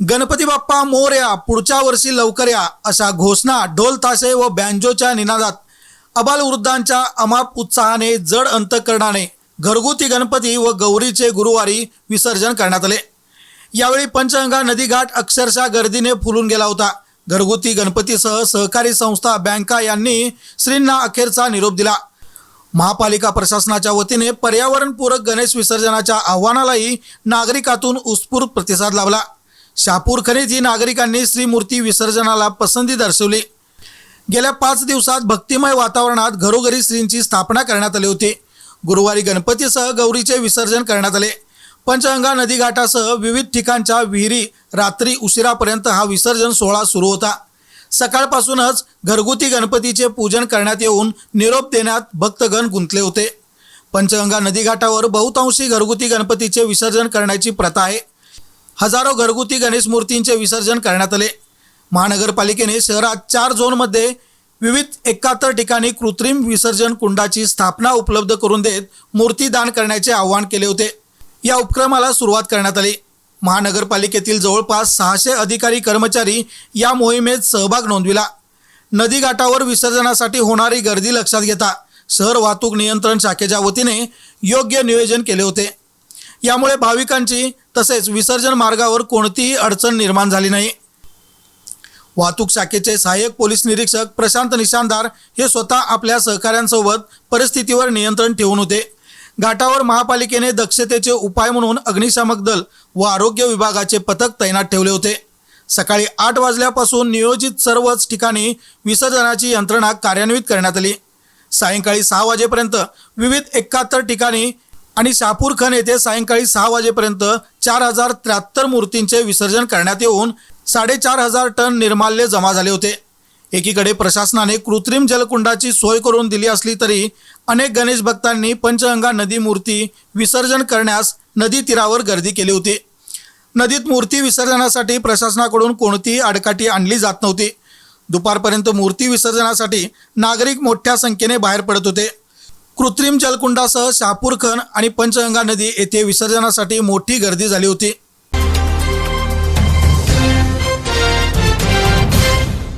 गणपती बाप्पा मोर्या पुढच्या वर्षी लवकर या अशा घोषणा ढोल ताशे व बँजोच्या निनादात. अबाल वृद्धांच्या अमाप उत्साहाने जड अंतकरणाने घरगुती गणपती व गौरीचे गुरुवारी विसर्जन करण्यात आले. यावेळी पंचगंगा नदीघाट अक्षरशः गर्दीने फुलून गेला होता. घरगुती गणपतीसह सहकारी संस्था बँका यांनी श्रींना अखेरचा निरोप दिला. महापालिका प्रशासनाच्या वतीने पर्यावरणपूरक गणेश विसर्जनाच्या आव्हानालाही नागरिकातून उत्स्फूर्त प्रतिसाद लाभला. शापूरखरीत ही नागरिकांनी श्रीमूर्ती विसर्जनाला पसंती दर्शवली. गेल्या पाच दिवसात भक्तिमय वातावरणात घरोघरी श्रींची स्थापना करण्यात आली होती. गुरुवारी गणपतीसह गौरीचे विसर्जन करण्यात आले. पंचगंगा नदीघाटासह विविध ठिकाणच्या विहिरी रात्री उशिरापर्यंत हा विसर्जन सोहळा सुरू होता. सकाळपासूनच घरगुती गणपतीचे पूजन करण्यात येऊन निरोप देण्यात भक्तगण गुंतले होते. पंचगंगा नदीघाटावर बहुतांशी घरगुती गणपतीचे विसर्जन करण्याची प्रथा आहे. हजारो घरगुती गणेश मूर्तींचे विसर्जन करण्यात आले. महानगरपालिकेने शहरात चार झोनमध्ये विविध एकाहत्तर ठिकाणी कृत्रिम विसर्जन कुंडाची स्थापना उपलब्ध करून देत मूर्ती दान करण्याचे आवाहन केले होते. या उपक्रमाला सुरुवात करण्यात आली. महानगरपालिकेतील जवळपास सहाशे अधिकारी कर्मचारी या मोहिमेत सहभाग नोंदविला. नदीघाटावर विसर्जनासाठी होणारी गर्दी लक्षात घेता शहर वाहतूक नियंत्रण शाखेच्या वतीने योग्य नियोजन केले होते. यामुळे भाविकांची तसेच विसर्जन मार्गावर कोणतीही अडचण निर्माण झाली नाही. वाहतूक शाखेचे सहाय्यक पोलीस निरीक्षक प्रशांत निशानदार हे स्वतः आपल्या सहकाऱ्यांसोबत परिस्थितीवर नियंत्रण ठेवून होते. घाटावर महापालिकेने दक्षतेचे उपाय म्हणून अग्निशामक दल व आरोग्य विभागाचे पथक तैनात ठेवले होते. सकाळी आठ वाजल्यापासून नियोजित सर्वच ठिकाणी विसर्जनाची यंत्रणा कार्यान्वित करण्यात आली. सायंकाळी सहा वाजेपर्यंत विविध एकाहत्तर ठिकाणी आणि शापूरखन येथे सायंकाळी सहा वाजेपर्यंत चार हजार त्र्याहत्तर मूर्तींचे विसर्जन करण्यात येऊन साडेचार हजार टन निर्माल्य जमा झाले होते. एकीकडे प्रशासनाने कृत्रिम जलकुंडाची सोय करून दिली असली तरी अनेक गणेश भक्तांनी पंचगंगा नदी मूर्ती विसर्जन करण्यास नदी तीरावर गर्दी केली होती. नदीत मूर्ती विसर्जनासाठी प्रशासनाकडून कोणतीही आडकाठी आणली जात नव्हती. दुपारपर्यंत मूर्ती विसर्जनासाठी नागरिक मोठ्या संख्येने बाहेर पडत होते. कृत्रिम जलकुंडासह शहापूरखण आणि पंचगंगा नदी येथे विसर्जनासाठी मोठी गर्दी झाली होती.